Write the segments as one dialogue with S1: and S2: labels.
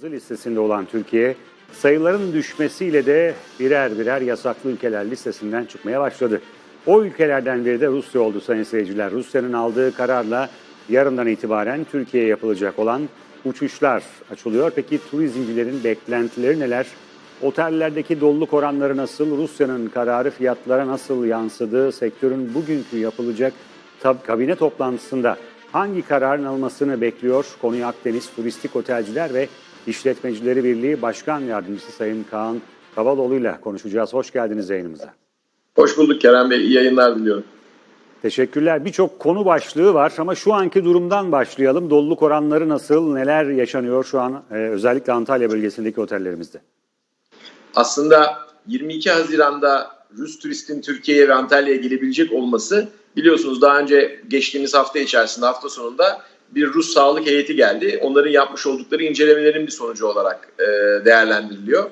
S1: Kırmızı listesinde olan Türkiye, sayıların düşmesiyle de birer birer yasaklı ülkeler listesinden çıkmaya başladı. O ülkelerden biri de Rusya oldu sayın seyirciler. Rusya'nın aldığı kararla yarından itibaren Türkiye'ye yapılacak olan uçuşlar açılıyor. Peki turizmcilerin beklentileri neler? Otellerdeki doluluk oranları nasıl? Rusya'nın kararı fiyatlara nasıl yansıdı? Sektörün bugünkü yapılacak tab- kabine toplantısında hangi kararın alınmasını bekliyor? Konuyu Akdeniz Turistik Otelciler ve İşletmecileri Birliği Başkan Yardımcısı Sayın Kaan Kavaloğlu ile konuşacağız. Hoş geldiniz yayınımıza.
S2: Hoş bulduk Kerem Bey. İyi yayınlar diliyorum.
S1: Teşekkürler. Birçok konu başlığı var ama şu anki durumdan başlayalım. Doluluk oranları nasıl, neler yaşanıyor şu an e, özellikle Antalya bölgesindeki otellerimizde?
S2: Aslında 22 Haziran'da Rus turistin Türkiye'ye ve Antalya'ya gelebilecek olması biliyorsunuz daha önce geçtiğimiz hafta içerisinde hafta sonunda bir Rus sağlık heyeti geldi. Onların yapmış oldukları incelemelerin bir sonucu olarak e, değerlendiriliyor.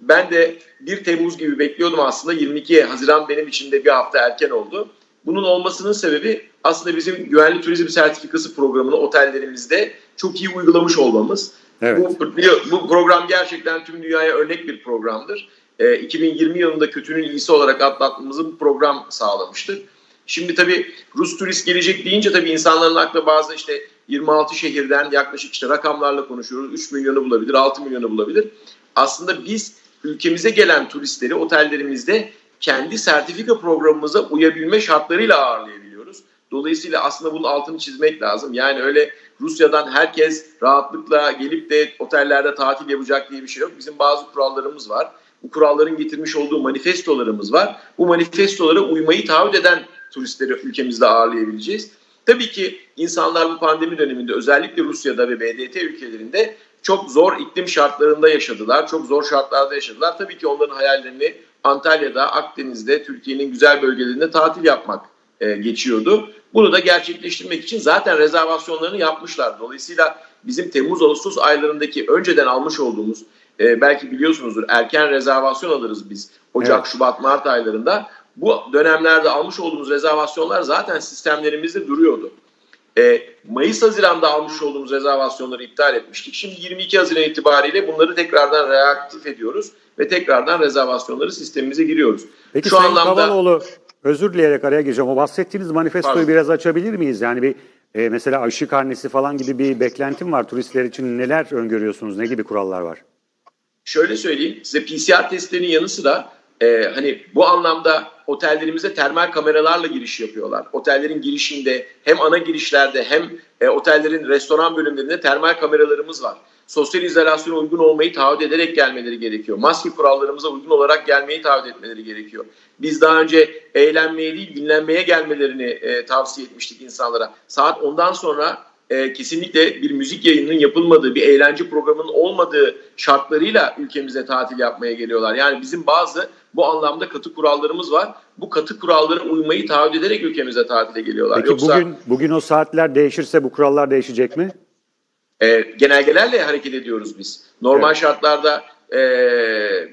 S2: Ben de 1 Temmuz gibi bekliyordum aslında 22 Haziran benim için de bir hafta erken oldu. Bunun olmasının sebebi aslında bizim güvenli turizm sertifikası programını otellerimizde çok iyi uygulamış olmamız.
S1: Evet.
S2: Bu, bu program gerçekten tüm dünyaya örnek bir programdır. Ee, 2020 yılında kötünün iyisi olarak atlatmamızı bu program sağlamıştır. Şimdi tabii Rus turist gelecek deyince tabii insanların aklına bazı işte 26 şehirden yaklaşık işte rakamlarla konuşuyoruz. 3 milyonu bulabilir, 6 milyonu bulabilir. Aslında biz ülkemize gelen turistleri otellerimizde kendi sertifika programımıza uyabilme şartlarıyla ağırlayabiliyoruz. Dolayısıyla aslında bunun altını çizmek lazım. Yani öyle Rusya'dan herkes rahatlıkla gelip de otellerde tatil yapacak diye bir şey yok. Bizim bazı kurallarımız var. Bu kuralların getirmiş olduğu manifestolarımız var. Bu manifestolara uymayı taahhüt eden turistleri ülkemizde ağırlayabileceğiz. Tabii ki insanlar bu pandemi döneminde özellikle Rusya'da ve BDT ülkelerinde çok zor iklim şartlarında yaşadılar. Çok zor şartlarda yaşadılar. Tabii ki onların hayallerini Antalya'da, Akdeniz'de, Türkiye'nin güzel bölgelerinde tatil yapmak e, geçiyordu. Bunu da gerçekleştirmek için zaten rezervasyonlarını yapmışlar. Dolayısıyla bizim Temmuz-Ağustos aylarındaki önceden almış olduğumuz e, belki biliyorsunuzdur erken rezervasyon alırız biz Ocak,
S1: Evet.
S2: Şubat, Mart aylarında. Bu dönemlerde almış olduğumuz rezervasyonlar zaten sistemlerimizde duruyordu. E, Mayıs-Haziran'da almış olduğumuz rezervasyonları iptal etmiştik. Şimdi 22 Haziran itibariyle bunları tekrardan reaktif ediyoruz ve tekrardan rezervasyonları sistemimize giriyoruz.
S1: Peki
S2: Şu
S1: Sayın
S2: anlamda
S1: Kavaloğlu, özür dileyerek araya gireceğim. O bahsettiğiniz manifestoyu
S2: Pardon.
S1: biraz açabilir miyiz? Yani bir e, mesela aşı karnesi falan gibi bir beklentim var. Turistler için neler öngörüyorsunuz? Ne gibi kurallar var?
S2: şöyle söyleyeyim size PCR testlerinin yanı sıra e, hani bu anlamda otellerimize termal kameralarla giriş yapıyorlar. Otellerin girişinde hem ana girişlerde hem e, otellerin restoran bölümlerinde termal kameralarımız var. Sosyal izolasyona uygun olmayı taahhüt ederek gelmeleri gerekiyor. Maske kurallarımıza uygun olarak gelmeyi taahhüt etmeleri gerekiyor. Biz daha önce eğlenmeye değil dinlenmeye gelmelerini e, tavsiye etmiştik insanlara. Saat ondan sonra e, kesinlikle bir müzik yayınının yapılmadığı, bir eğlence programının olmadığı şartlarıyla ülkemize tatil yapmaya geliyorlar. Yani bizim bazı bu anlamda katı kurallarımız var. Bu katı kurallara uymayı taahhüt ederek ülkemize tatile geliyorlar.
S1: Peki
S2: Yoksa
S1: bugün bugün o saatler değişirse bu kurallar değişecek mi?
S2: e, genelgelerle hareket ediyoruz biz. Normal
S1: Evet.
S2: şartlarda e,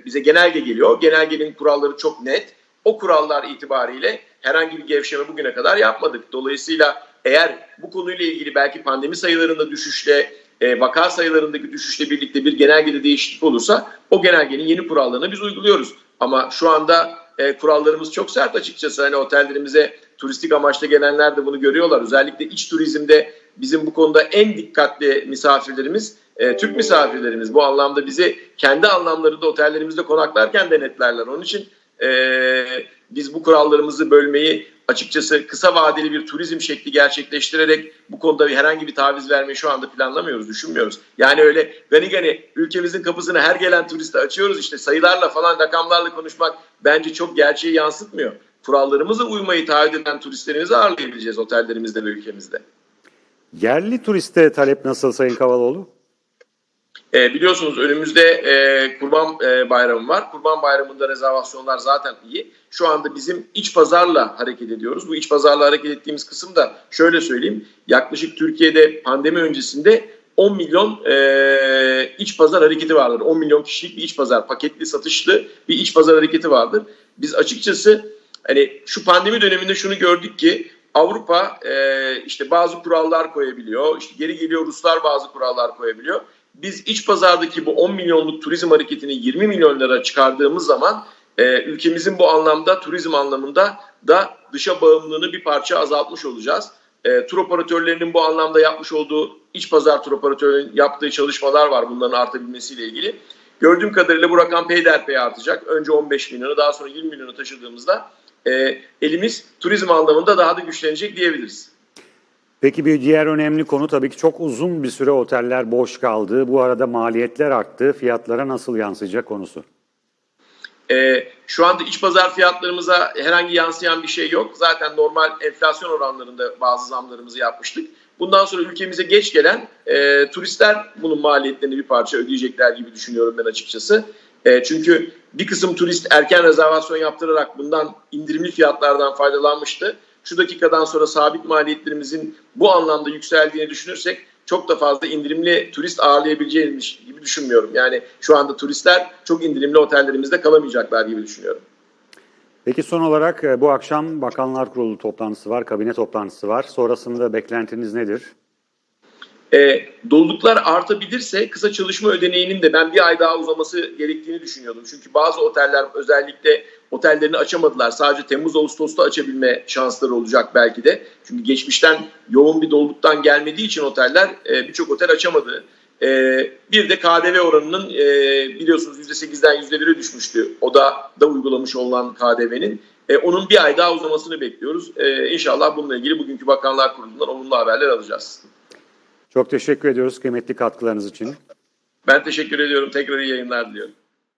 S2: bize genelge geliyor. Genelgenin kuralları çok net. O kurallar itibariyle herhangi bir gevşeme bugüne kadar yapmadık. Dolayısıyla eğer bu konuyla ilgili belki pandemi sayılarında düşüşle, e, vaka sayılarındaki düşüşle birlikte bir genelgede değişiklik olursa o genelgenin yeni kurallarını biz uyguluyoruz. Ama şu anda e, kurallarımız çok sert açıkçası. Hani otellerimize turistik amaçla gelenler de bunu görüyorlar. Özellikle iç turizmde bizim bu konuda en dikkatli misafirlerimiz e, Türk misafirlerimiz. Bu anlamda bizi kendi anlamlarında otellerimizde konaklarken denetlerler. Onun için e, biz bu kurallarımızı bölmeyi açıkçası kısa vadeli bir turizm şekli gerçekleştirerek bu konuda bir herhangi bir taviz vermeyi şu anda planlamıyoruz, düşünmüyoruz. Yani öyle gani gani ülkemizin kapısını her gelen turiste açıyoruz işte sayılarla falan rakamlarla konuşmak bence çok gerçeği yansıtmıyor. Kurallarımıza uymayı taahhüt eden turistlerimizi ağırlayabileceğiz otellerimizde ve ülkemizde.
S1: Yerli turiste talep nasıl Sayın Kavaloğlu?
S2: E, biliyorsunuz önümüzde e, Kurban e, Bayramı var. Kurban Bayramı'nda rezervasyonlar zaten iyi. Şu anda bizim iç pazarla hareket ediyoruz. Bu iç pazarla hareket ettiğimiz kısım da şöyle söyleyeyim. Yaklaşık Türkiye'de pandemi öncesinde 10 milyon e, iç pazar hareketi vardır. 10 milyon kişilik bir iç pazar, paketli satışlı bir iç pazar hareketi vardır. Biz açıkçası hani şu pandemi döneminde şunu gördük ki Avrupa e, işte bazı kurallar koyabiliyor. İşte geri geliyor Ruslar bazı kurallar koyabiliyor. Biz iç pazardaki bu 10 milyonluk turizm hareketini 20 milyon lira çıkardığımız zaman e, ülkemizin bu anlamda turizm anlamında da dışa bağımlılığını bir parça azaltmış olacağız. E, tur operatörlerinin bu anlamda yapmış olduğu iç pazar tur operatörlerinin yaptığı çalışmalar var bunların artabilmesiyle ilgili. Gördüğüm kadarıyla bu rakam peyderpey artacak. Önce 15 milyonu daha sonra 20 milyonu taşıdığımızda e, elimiz turizm anlamında daha da güçlenecek diyebiliriz.
S1: Peki bir diğer önemli konu tabii ki çok uzun bir süre oteller boş kaldı. Bu arada maliyetler arttı. Fiyatlara nasıl yansıyacak konusu.
S2: Ee, şu anda iç pazar fiyatlarımıza herhangi yansıyan bir şey yok. Zaten normal enflasyon oranlarında bazı zamlarımızı yapmıştık. Bundan sonra ülkemize geç gelen e, turistler bunun maliyetlerini bir parça ödeyecekler gibi düşünüyorum ben açıkçası. E, çünkü bir kısım turist erken rezervasyon yaptırarak bundan indirimli fiyatlardan faydalanmıştı. Şu dakikadan sonra sabit maliyetlerimizin bu anlamda yükseldiğini düşünürsek çok da fazla indirimli turist ağırlayabileceğimiz gibi düşünmüyorum. Yani şu anda turistler çok indirimli otellerimizde kalamayacaklar gibi düşünüyorum.
S1: Peki son olarak e, bu akşam Bakanlar Kurulu toplantısı var, kabine toplantısı var. Sonrasında beklentiniz nedir?
S2: E, doluluklar artabilirse kısa çalışma ödeneğinin de ben bir ay daha uzaması gerektiğini düşünüyordum. Çünkü bazı oteller özellikle otellerini açamadılar. Sadece Temmuz-Ağustos'ta açabilme şansları olacak belki de. Çünkü geçmişten yoğun bir doluluktan gelmediği için oteller e, birçok otel açamadı. E, bir de KDV oranının e, biliyorsunuz %8'den %1'e düşmüştü. O da da uygulamış olan KDV'nin. E, onun bir ay daha uzamasını bekliyoruz. E, inşallah bununla ilgili bugünkü Bakanlar Kurulu'ndan olumlu haberler alacağız.
S1: Çok teşekkür ediyoruz kıymetli katkılarınız için.
S2: Ben teşekkür ediyorum. Tekrar iyi yayınlar diliyorum.